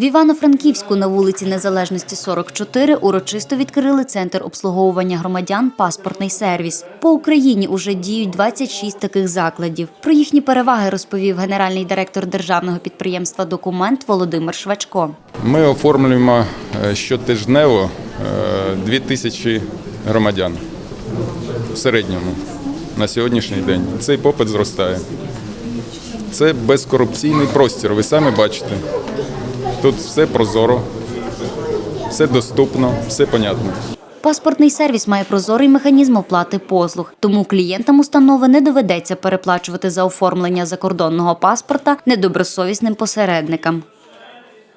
В Івано-Франківську на вулиці Незалежності 44 урочисто відкрили центр обслуговування громадян «Паспортний сервіс». По Україні уже діють 26 таких закладів. Про їхні переваги розповів генеральний директор державного підприємства «Документ» Володимир Швачко. Ми оформлюємо е, щотижнево е, 2 тисячі громадян в середньому на сьогоднішній день. Цей попит зростає. Це безкорупційний простір, ви самі бачите. Тут все прозоро, все доступно, все понятно. Паспортний сервіс має прозорий механізм оплати послуг, тому клієнтам установи не доведеться переплачувати за оформлення закордонного паспорта недобросовісним посередникам.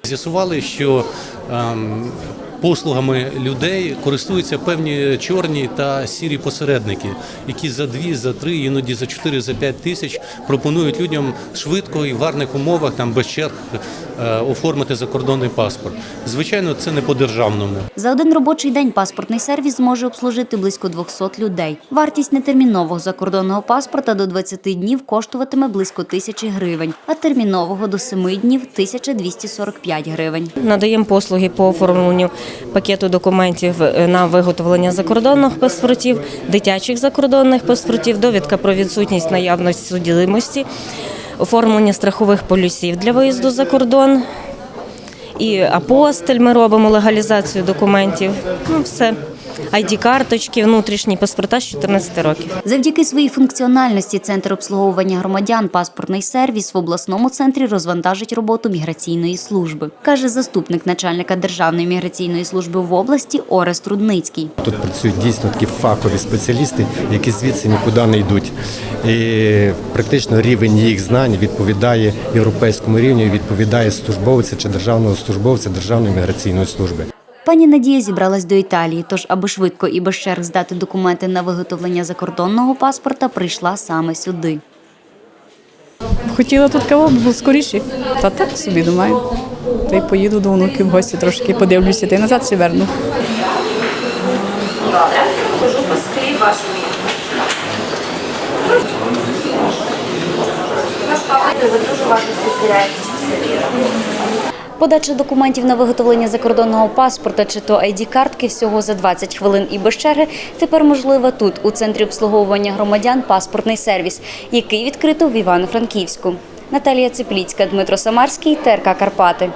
З'ясували, що ем, послугами людей користуються певні чорні та сірі посередники, які за дві, за три, іноді за чотири, за п'ять тисяч пропонують людям швидко і в гарних умовах, там без черг, е, оформити закордонний паспорт. Звичайно, це не по державному. За один робочий день паспортний сервіс зможе обслужити близько 200 людей. Вартість нетермінового закордонного паспорта до 20 днів коштуватиме близько тисячі гривень, а термінового до 7 днів 1245 гривень. Надаємо послуги по оформленню пакету документів е, на виготовлення закордонних паспортів, дитячих закордонних паспортів, довідка про відсутність наявності судимості, оформлення страхових полюсів для виїзду за кордон. І апостиль ми робимо легалізацію документів. Ну, все. ID-карточки, внутрішні паспорта з 14 років. Завдяки своїй функціональності центр обслуговування громадян паспортний сервіс в обласному центрі розвантажить роботу міграційної служби, каже заступник начальника Державної міграційної служби в області Орест Рудницький. Тут працюють дійсно такі фахові спеціалісти, які звідси нікуди не йдуть. І практично рівень їх знань відповідає європейському рівню, відповідає службовця чи державного службовця Державної міграційної служби. Пані Надія зібралась до Італії, тож, аби швидко і без черг здати документи на виготовлення закордонного паспорта, прийшла саме сюди. Хотіла тут кого, бо скоріше. Та так собі думаю. Та й поїду до онуків в гості трошки подивлюся, та й назад ще верну. Добре, покажу паски ваш мій. Ваш папа, ви дуже важко спостерігаєте, чи все вірно. Подача документів на виготовлення закордонного паспорта чи то ID-картки всього за 20 хвилин і без черги тепер можлива тут, у центрі обслуговування громадян паспортний сервіс, який відкрито в Івано-Франківську. Наталія Цепліцька, Дмитро Самарський, ТРК Карпати.